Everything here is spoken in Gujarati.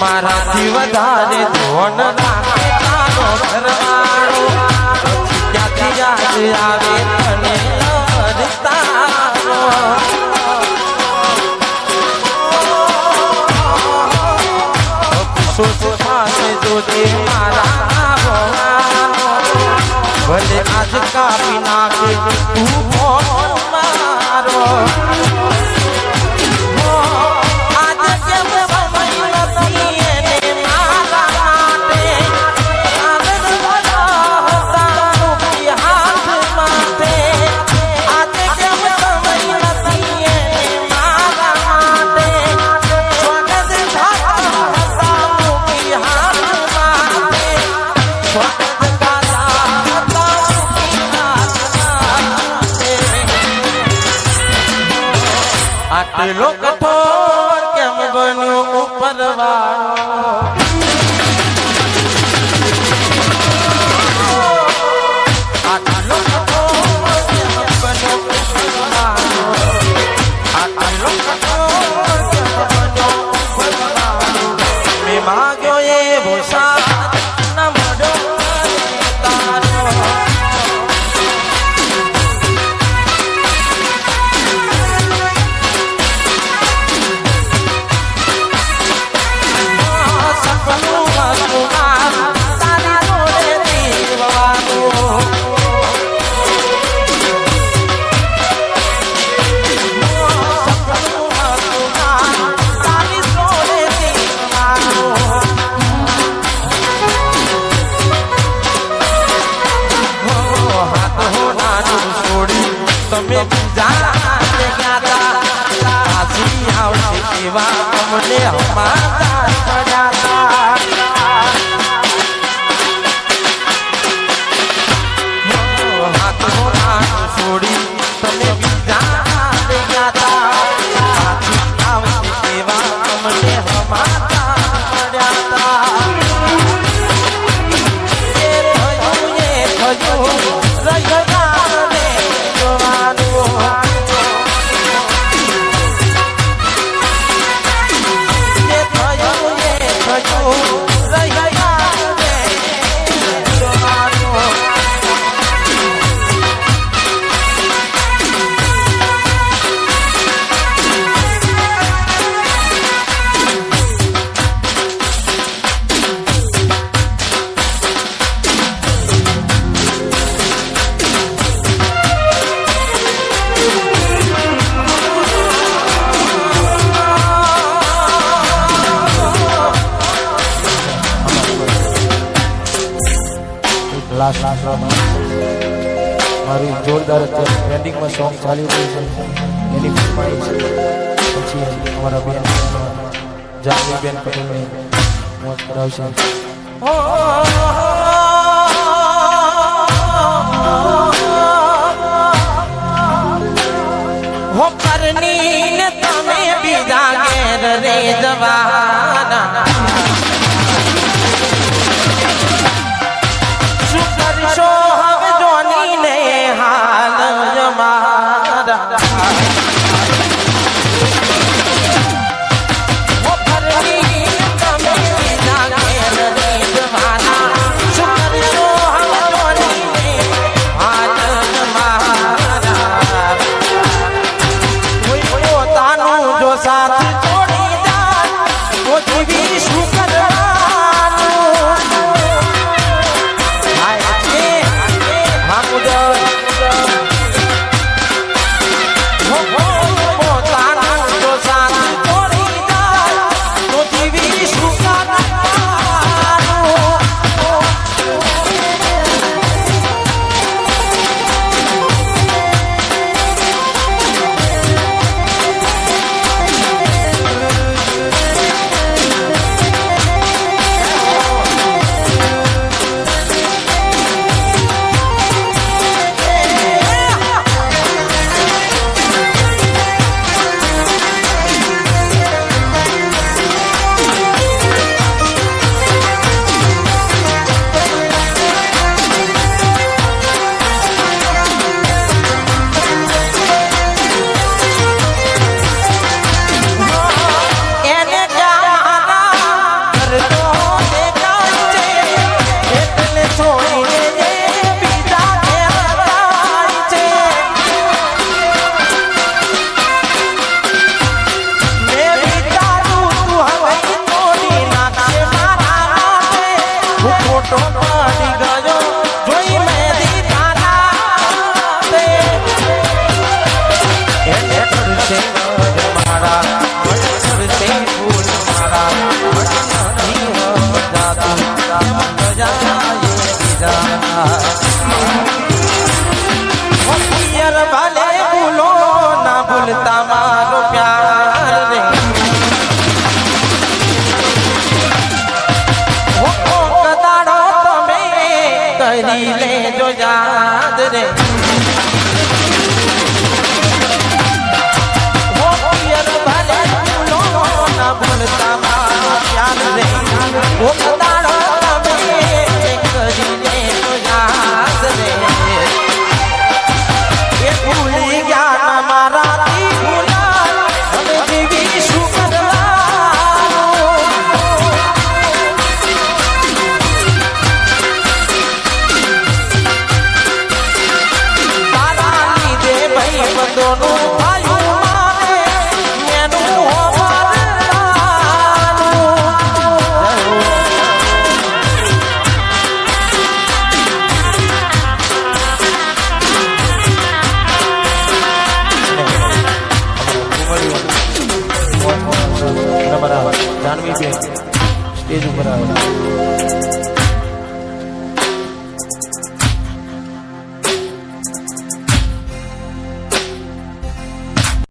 મારાથી વધારે ધોન નાખે તારો ઘરવાળો ક્યાંથી યાદ આવે તને લડતારો સોચ પાસે જોજે મારા ભલે આજ કાપી નાખે તું ફોન મારો આટલો કઠોર કેમ બન્યો ઉપરવાનો તમે બીજા ગયા હતા આવડે એવા અમને અમારા. લાસ્ટ લાસ્ટ મારું જોરદાર ટ્રેન્ડિંગમાં સોંગ ચાલી રહ્યું છે. એની ફિલ્મ છે. પછી અમારા બેન જાનવીબેન પટેલને મોજ કરાવશે. કરની તમે બીજા ઘેર રે જવાના. da, da, da. कर भले भूलो ना भूलता मारो प्यार रे। वो कदाड़ो तुम्हें करी ले जो याद रे। वो भले भूलो ना भूलता જાનવી બેન સ્ટેજ ઉપર આવે